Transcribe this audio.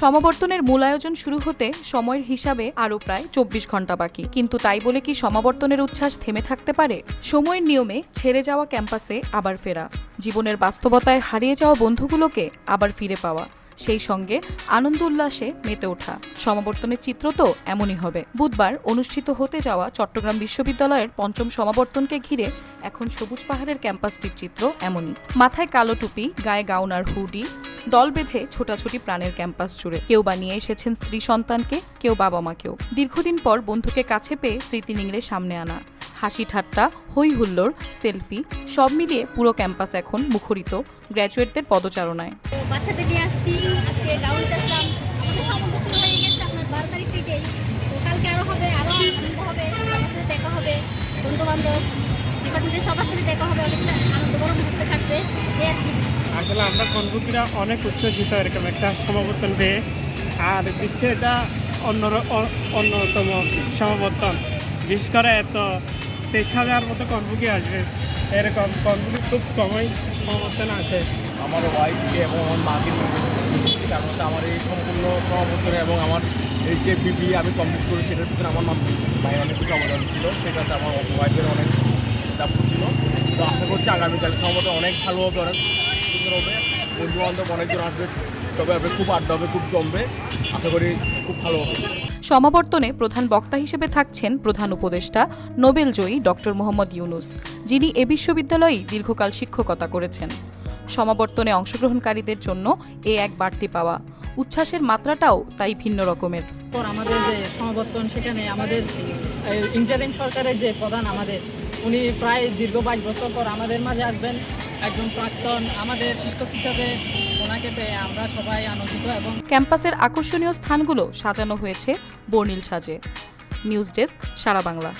সমাবর্তনের মূল আয়োজন শুরু হতে সময়ের হিসাবে আরও প্রায় চব্বিশ ঘণ্টা বাকি। কিন্তু তাই বলে কি সমাবর্তনের উচ্ছ্বাস থেমে থাকতে পারে? সময়ের নিয়মে ছেড়ে যাওয়া ক্যাম্পাসে আবার ফেরা। জীবনের বাস্তবতায় হারিয়ে যাওয়া বন্ধুগুলোকে আবার ফিরে পাওয়া। সেই সঙ্গে আনন্দ উল্লাসে মেতে ওঠা। সমাবর্তনের চিত্র তো এমনই হবে। বুধবার অনুষ্ঠিত হতে যাওয়া চট্টগ্রাম বিশ্ববিদ্যালয়ের পঞ্চম সমাবর্তনকে ঘিরে এখন সবুজ পাহাড়ের ক্যাম্পাসটির চিত্র এমনই। মাথায় কালো টুপি, গায়ে গাউন আর হুডি, দল বেঁধে ছোটাছুটি প্রাণের ক্যাম্পাস জুড়ে। কেউ বা নিয়ে এসেছেন স্ত্রী সন্তানকে, কেউ বাবা মাকেও দীর্ঘদিন পর বন্ধুকে কাছে পেয়ে স্মৃতি নিংড়ে সামনে আনা। হাসি ঠাট্টা হই হুল্লোড় সেলফি সব মিলিয়ে পুরো ক্যাম্পাস এখন মুখরিত গ্র্যাজুয়েটদের পদচারণায়। বাচ্চাদের নিয়ে আসছি আজকে গাউনতে আসলাম আমাদের সম্পর্ক শুরু হয়ে গেছে আপনার বারো তারিখ থেকেই। তো কালকে আরও হবে আরও আনন্দ হবে সবার সাথে দেখা হবে বন্ধু বান্ধব ডিপার্টমেন্টের সবার সাথে দেখা হবে অনেকটা আনন্দ বড় মুহূর্ত থাকবে। এই আর কি। আসলে আমরা কনভুকিরা অনেক উচ্ছ্বসিত এরকম একটা সমাবর্তন পেয়ে আর বিশ্বে এটা অন্য অন্যতম সমাবর্তন। বিশেষ করে এত তেইশ হাজার মতো কনভুকি আসবে। এরকম কনভুকি খুব সময় সমাবর্তন আসে আমার ওয়াইফকে এবং আমার মাকে কারণ হচ্ছে আমার এই সম্পূর্ণ সমাবর্তনে এবং আমার এই যে বিবি আমি কমপ্লিট করেছি, এটার পিছনে আমার মা মায়ের অনেক কিছু অবদান ছিল সেটাতে আমার ওয়াইফের অনেক চাপ ছিল। তো আশা করছি আগামীকালে সমাবর্তন অনেক ভালো হবে অনেক সুন্দর হবে বন্ধু বান্ধব অনেকজন আসবে তবে খুব আড্ডা হবে খুব জমবে। আশা করি খুব ভালো হবে। সমাবর্তনে প্রধান বক্তা হিসেবে থাকছেন প্রধান উপদেষ্টা নোবেলজয়ী ডক্টর মোহাম্মদ ইউনুস যিনি এ বিশ্ববিদ্যালয়েই দীর্ঘকাল শিক্ষকতা করেছেন। সমাবর্তনে অংশগ্রহণকারীদের জন্য এ এক বাড়তি পাওয়া। উচ্ছ্বাসের মাত্রাটাও তাই ভিন্ন রকমের। পর আমাদের যে সমাবর্তন সেখানে আমাদের ইন্টারিম সরকারের যে প্রধান আমাদের উনি প্রায় দীর্ঘ বাইশ বছর পর আমাদের মাঝে আসবেন। একজন প্রাক্তন আমাদের শিক্ষক হিসাবে ওনাকে পেয়ে আমরা সবাই আনন্দিত এবং ক্যাম্পাসের আকর্ষণীয় স্থানগুলো সাজানো হয়েছে বর্ণিল সাজে। News desk Sara Bangla.